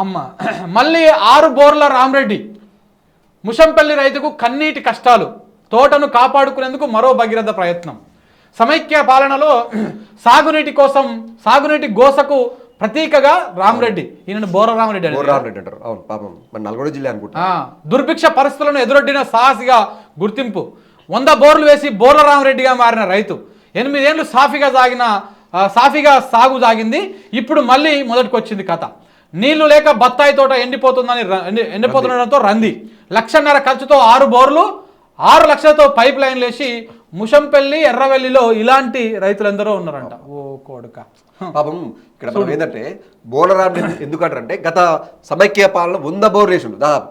అమ్మ. మళ్ళీ ఆరు బోర్ల రామరెడ్డి. ముషంపల్లి రైతుకు కన్నీటి కష్టాలు. తోటను కాపాడుకునేందుకు మరో భగీరథ ప్రయత్నం. సమైక్య పాలనలో సాగునీటి కోసం సాగునీటి గోసకు ప్రతీకగా రామరెడ్డి. ఈయన బోర రామరెడ్డి అని బోర్రామ్ రెడ్డి అంటారు. అవును పాపం. మన నల్గొండ జిల్లా అనుకుంటా. దుర్భిక్ష పరిస్థితులను ఎదురొడ్డిన సాహసిగా గుర్తింపు. వంద బోర్లు వేసి బోర్ల రామరెడ్డిగా మారిన రైతు. ఎనిమిదేళ్ళు సాఫీగా సాగిన సాఫీగా సాగు సాగింది. ఇప్పుడు మళ్ళీ మొదటికి వచ్చింది కథ. నీళ్ళు లేక బత్తాయి తోట ఎండిపోతుందని ఎండిపోతుండడంతో రంది. లక్షన్నర ఖర్చుతో ఆరు బోర్లు ఆరు లక్షలతో పైప్ లైన్లు వేసి ముషంపల్లి ఎర్రవెల్లిలో ఇలాంటి రైతులందరూ ఉన్నారంట. ఓ కొడుక. పాపం ఇక్కడ మనం ఏంటంటే బోలరామ్ ఎందుకంటారంటే గత సమైక్య పాలన వంద బోర్లు వేసిండు దాదాపు.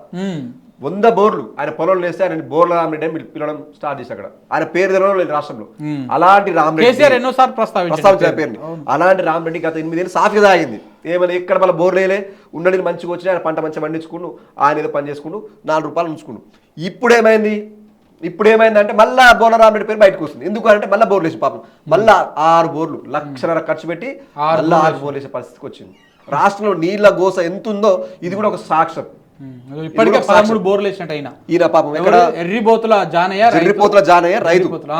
వంద బోర్లు. ఆయన పొలంలో వేస్తే ఆయన బోర్ల రామరెడ్డి అని పిల- పిలవడం స్టార్ట్ చేసి అక్కడ. ఆయన పేరు తెలవడం లేదు రాష్ట్రంలో. అలాంటి రామరెడ్డి ఎన్నోసార్లు ప్రస్తావించారు ప్రస్తావించిన పేరుని. అలాంటి రామరెడ్డి గత ఎనిమిదేళ్ళు సాఫీగా తాగింది. ఏమైనా ఎక్కడ మళ్ళీ బోర్లేలే ఉండని మంచిగా వచ్చి ఆయన పంట మంచిగా పండించుకుండు ఆయన ఏదో పని చేసుకుండు నాలుగు రూపాయలు ఉంచుకుండు. ఇప్పుడు ఏమైంది ఇప్పుడు ఏమైందంటే మళ్ళా బోర్ల రామరెడ్డి పేరు బయటకు వస్తుంది. ఎందుకు అంటే మళ్ళీ బోర్లు వేసి పాపం. మళ్ళా ఆరు బోర్లు లక్షన్నర ఖర్చు పెట్టి మళ్ళీ ఆరు బోర్లు వేసే పరిస్థితికి వచ్చింది. రాష్ట్రంలో నీళ్ళ గోస ఎంత ఉందో ఇది కూడా ఒక సాక్ష్యం. ఇప్పటికే పదమూడు బోర్లు వేసినట్టు అయినా. ఈయన పాపం ఎక్కడ? జానయ్య రైతు. జర్రిపోతుల జానయ్య రైతు. ఎర్రిపోతుల.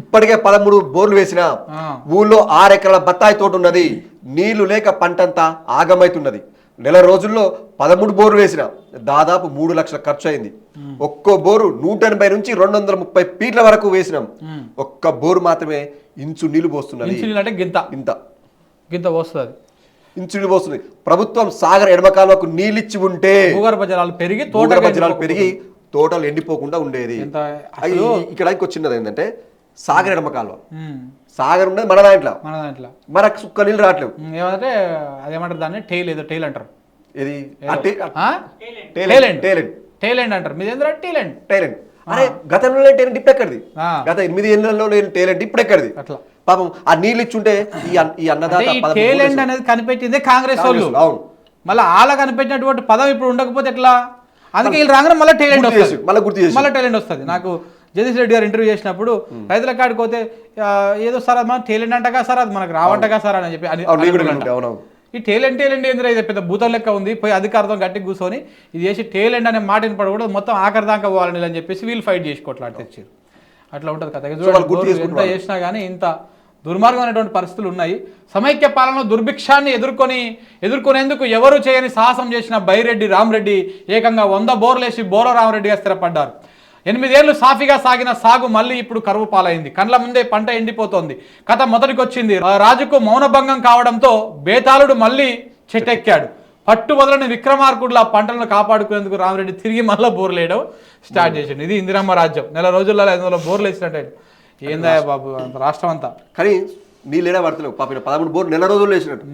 ఇప్పటికే పదమూడు బోర్లు వేసిన. ఊళ్ళో ఆరు ఎకరాల బత్తాయి తోట ఉన్నది. నీళ్ళు లేక పంటంతా ఆగమైతున్నది. నెల రోజుల్లో పదమూడు బోర్లు వేసిన దాదాపు మూడు లక్షల ఖర్చు అయింది ఒక్కో బోరు నూట ఎనభై నుంచి రెండు వందల ముప్పై ఫీట్ల వరకు వేసినాం. ఒక్క బోరు మాత్రమే ఇంచు నీళ్ళు పోస్తున్నది. గింత. ఇంత గింత వస్తుంది ఇంచు నీళ్ళు పోస్తుంది. ప్రభుత్వం సాగర్ ఎడమ కాలువకు నీళ్ళిచ్చి ఉంటే భూగర్భ జలాలు పెరిగి భూగర్భ జలాలు పెరిగి తోటలు ఎండిపోకుండా ఉండేది. ఇక్కడ ఇంకో చిన్నది ఏంటంటే సాగర్ ఎడమ కాలువ ఉమ్, సాగర్ ఉండేది మన దాంట్లో. మన దాంట్లో. మనకు సుక్క నీళ్ళు రావట్లేవు. ఉమ్, ఏమంటే అదేమంటారు దాన్ని? టైల్ ఏదో టైల్ అంటారు. ఇది ఆ? టేలెంట్ టేలెంట్ టైలెండ్ అంటారు. మీది ఏంద్రా టైలెండ్ టేలెంట్ అరే గతంలో లేని టేలెంట్ ఇప్పుడు ఎక్కడిది. గత ఎనిమిది ఏళ్ళలో లేని టేలెంట్ ఇప్పుడు ఎక్కడిది? అట్లా. పాపం ఆ నీళ్ళు ఇచ్చుంటే ఈ అన్- ఈ అన్నదాత అనేది కనిపెట్టిందే కాంగ్రెస్ వాళ్ళు. అవును. మళ్ళీ వాళ్ళ కనిపెట్టినటువంటి పదం ఇప్పుడు ఉండకపోతే ఎట్లా? అందుకే వీళ్ళు రాగానే మళ్ళీ గుర్తు వస్తుంది. మళ్ళీ గుర్తు చేసి. మళ్ళీ టైలెండ్ వస్తుంది. నాకు జగదీష్ రెడ్డి గారు ఇంటర్వ్యూ చేసినప్పుడు రైతుల కాడికి పోతే ఏదో సార్ అది మన టైలెండ్ అంటగా సార్ అది మనకు రావంటగా సార్ అని చెప్పి ఈ టేలెంట్ టేలెంట్ ఏంద్రా ఇది? పెద్ద భూతం లెక్క ఉంది. పోయి అధికారంతో గట్టి కూర్చొని ఇది చేసి టేలెంట్ అనే మాట వినపడకూడదు మొత్తం ఆఖరి దాకా పోవాలని అని చెప్పేసి వీళ్ళు ఫైట్ చేసుకోవట్లా తెచ్చారు. అట్లా ఉంటుంది కదా. చూడండి ఎంత. చేసినా కానీ ఇంత దుర్మార్గమైనటువంటి పరిస్థితులు ఉన్నాయి. సమైక్య పాలనలో దుర్భిక్షాన్ని ఎదుర్కొని ఎదుర్కొనేందుకు ఎవరు చేయని సాహసం చేసిన బైరెడ్డి రామరెడ్డి ఏకంగా వంద బోర్లేసి బోర రామరెడ్డిగా స్థిరపడ్డారు. ఎనిమిదేళ్ళు సాఫీగా సాగిన సాగు మళ్ళీ ఇప్పుడు కరువు పాలైంది. కండ్ల ముందే పంట ఎండిపోతోంది. కథ మొదటికొచ్చింది. రాజుకు మౌనభంగం కావడంతో బేతాళుడు మళ్ళీ చెట్టెక్కాడు పట్టు వదలని విక్రమార్కుడులా పంటలను కాపాడుకునేందుకు రామరెడ్డి తిరిగి మళ్ళీ బోర్లు వేయడం స్టార్ట్ చేసిండు. ఇది ఇందిరమ్మ రాజ్యం. నెల రోజుల్లో ఐదు వందల బోర్లు వేసినట్టు ఏందా బాబు రాష్ట్రం అంతా. కానీ నీళ్ళు ఏడా పడతలేవు పాపం పదమూడు బోర్లు నెల రోజులు వేసినట్టు.